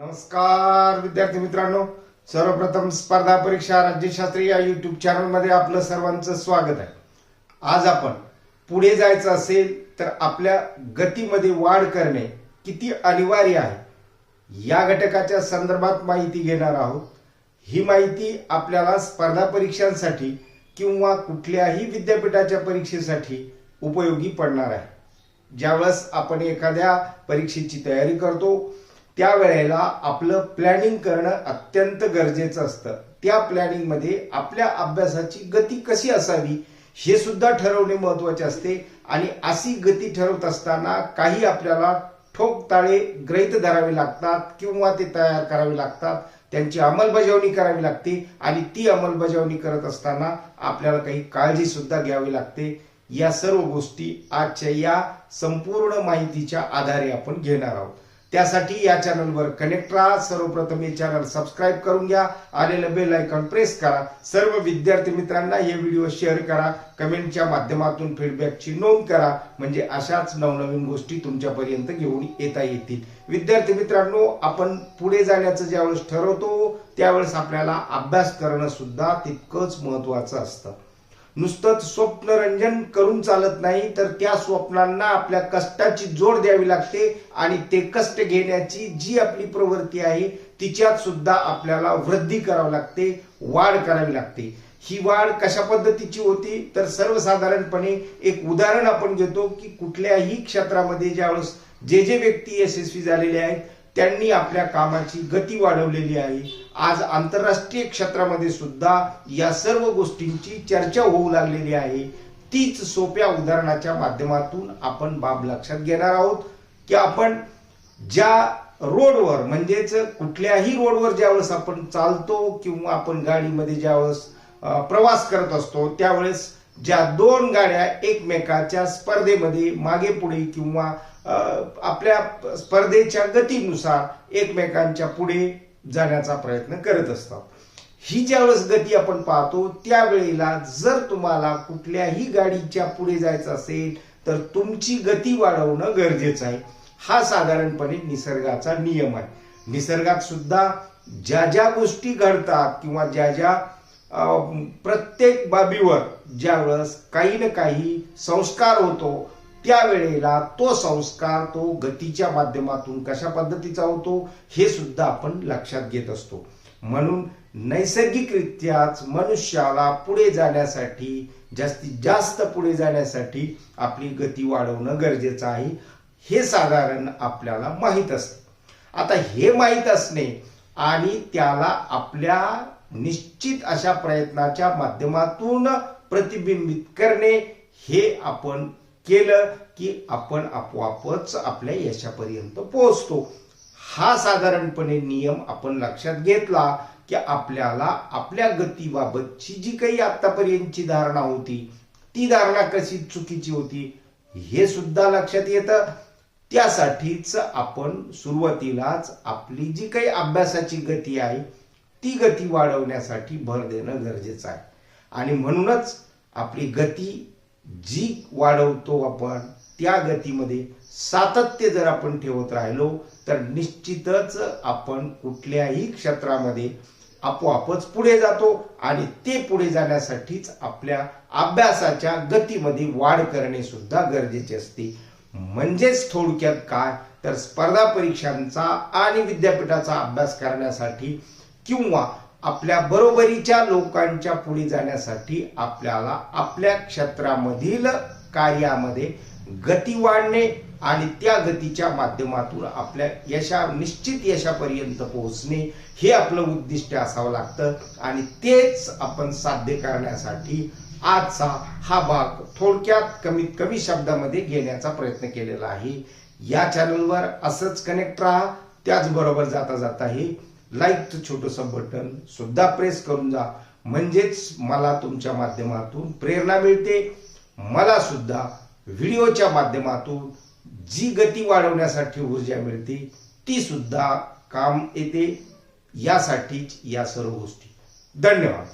नमस्कार विद्यार्थी मित्रांनो. सर्वप्रथम स्पर्धा परीक्षा राज्यशास्त्री या युट्यूब चॅनलमध्ये आपलं सर्वांचं स्वागत आहे. आज आपण पुढे जायचं असेल तर आपल्या गतीमध्ये वाढ करणे किती अनिवार्य आहे या घटकाच्या संदर्भात माहिती घेणार आहोत. ही माहिती आपल्याला स्पर्धा परीक्षांसाठी किंवा कुठल्याही विद्यापीठाच्या परीक्षेसाठी उपयोगी पडणार आहे. ज्यावेळेस आपण एखाद्या परीक्षेची तयारी करतो त्यावेळेला आपलं प्लॅनिंग करणं अत्यंत गरजेचं असतं. त्या प्लॅनिंगमध्ये आपल्या अभ्यासाची गती कशी असावी हे सुद्धा ठरवणे महत्त्वाचे असते. आणि अशी गती ठरवत असताना काही आपल्याला ठोक ताळे ग्रहित धरावे लागतात किंवा ते तयार करावे लागतात. त्यांची अंमलबजावणी करावी लागते आणि ती अंमलबजावणी करत असताना आपल्याला काही काळजी सुद्धा घ्यावी लागते. या सर्व गोष्टी आजच्या या संपूर्ण माहितीच्या आधारे आपण घेणार आहोत. त्यासाठी या चॅनलवर कनेक्ट राहा सर्वप्रथम हे चॅनल सबस्क्राईब करून घ्या आलेलं बेल आयकॉन प्रेस करा. सर्व विद्यार्थी मित्रांना हे व्हिडिओ शेअर करा कमेंटच्या माध्यमातून फीडबॅकची नोंद करा म्हणजे अशाच नवनवीन गोष्टी तुमच्यापर्यंत घेऊन येता येतील. विद्यार्थी मित्रांनो आपण पुढे जाण्याचं ज्यावेळेस ठरवतो त्यावेळेस आपल्याला अभ्यास करणं सुद्धा तितकंच महत्वाचं असतं. नुसतंच स्वप्नरंजन करून चालत नाही तर त्या स्वप्नांना आपल्या कष्टाची जोड द्यावी लागते आणि ते कष्ट घेण्याची जी आपली प्रवृत्ती आहे तिच्यात सुद्धा आपल्याला वृद्धी करावी लागते वाढ करावी लागते. ही वाढ कशा पद्धतीची होती? तर सर्वसाधारणपणे एक उदाहरण आपण घेतो की कुठल्याही क्षेत्रामध्ये ज्यावेळेस जे जे व्यक्ती यशस्वी झालेले आहेत त्यांनी आपल्या कामाची गती वाढवलेली आहे. आज आंतरराष्ट्रीय क्षेत्रामध्ये सुद्धा या सर्व गोष्टींची चर्चा होऊ लागलेली आहे. तीच सोप्या उदाहरणाच्या माध्यमातून आपण बाब लक्षात घेणार आहोत की आपण ज्या रोडवर म्हणजेच कुठल्याही रोडवर ज्यावेळेस आपण चालतो किंवा आपण गाडीमध्ये ज्यावेळेस प्रवास करत असतो त्यावेळेस ज्या दोन गाड्या एकमेकाच्या स्पर्धेमध्ये मागे पुढे किंवा आपल्या स्पर्धेच्या गतीनुसार एकमेकांच्या पुढे जाण्याचा प्रयत्न करत असतात. ही ज्यावेळेस गती आपण पाहतो त्यावेळेला जर तुम्हाला कुठल्याही गाडीच्या पुढे जायचं असेल तर तुमची गती वाढवणं गरजेचं आहे. हा साधारणपणे निसर्गाचा नियम आहे. निसर्गात सुद्धा ज्या ज्या गोष्टी घडतात किंवा ज्या ज्या प्रत्येक बाबीवर ज्यावेळेस काही ना काही संस्कार होतो त्यावेळेला तो संस्कार तो गतीच्या माध्यमातून कशा पद्धतीचा होतो हे सुद्धा आपण लक्षात घेत असतो. म्हणून नैसर्गिकरित्याच मनुष्याला पुढे जाण्यासाठी जास्तीत जास्त पुढे जाण्यासाठी आपली गती वाढवणं गरजेचं आहे हे साधारण आपल्याला माहीत असतं. आता हे माहीत असणे आणि त्याला आपल्या निश्चित अशा प्रयत्नाच्या माध्यमातून प्रतिबिंबित करणे हे आपण केलं की आपण आपोआपच आपल्या यशापर्यंत पोहोचतो. हा साधारणपणे नियम आपण लक्षात घेतला की आपल्याला आपल्या गतीबाबतची जी काही आतापर्यंतची धारणा होती ती धारणा कशी चुकीची होती हे सुद्धा लक्षात येतं. त्यासाठीच आपण सुरुवातीलाच आपली जी काही अभ्यासाची गती आहे ती गती वाढवण्यासाठी भर देणं गरजेचं आहे. आणि म्हणूनच आपली गती जी वाढवतो आपण त्या गतीमध्ये सातत्य जर आपण ठेवत राहिलो तर निश्चितच आपण कुठल्याही क्षेत्रामध्ये आपोआपच पुढे जातो आणि ते पुढे जाण्यासाठीच आपल्या अभ्यासाच्या गतीमध्ये वाढ करणे सुद्धा गरजेचे असते. म्हणजेच थोडक्यात काय? तर स्पर्धा परीक्षांचा आणि विद्यापीठाचा अभ्यास करण्यासाठी किंवा आपल्या बरोबरीच्या लोकांच्या पुढे जाण्यासाठी आपल्याला आपल्या क्षेत्रामधील कार्यामध्ये गती वाढणे आणि त्या गतीच्या माध्यमातून आपल्या यशा निश्चित यशापर्यंत पोहोचणे हे आपलं उद्दिष्ट असावं लागतं. आणि तेच आपण साध्य करण्यासाठी आजचा हा भाग थोडक्यात कमीत कमी शब्दामध्ये घेण्याचा प्रयत्न केलेला आहे. या चॅनलवर असंच कनेक्ट राहा. त्याचबरोबर जाता जाता हे लाईकचं छोटंसं बटन सुद्धा प्रेस करून जा. म्हणजेच मला तुमच्या माध्यमातून प्रेरणा मिळते. मला सुद्धा व्हिडिओच्या माध्यमातून जी गती वाढवण्यासाठी ऊर्जा मिळते ती सुद्धा काम येते. यासाठीच या सर्व गोष्टी. धन्यवाद.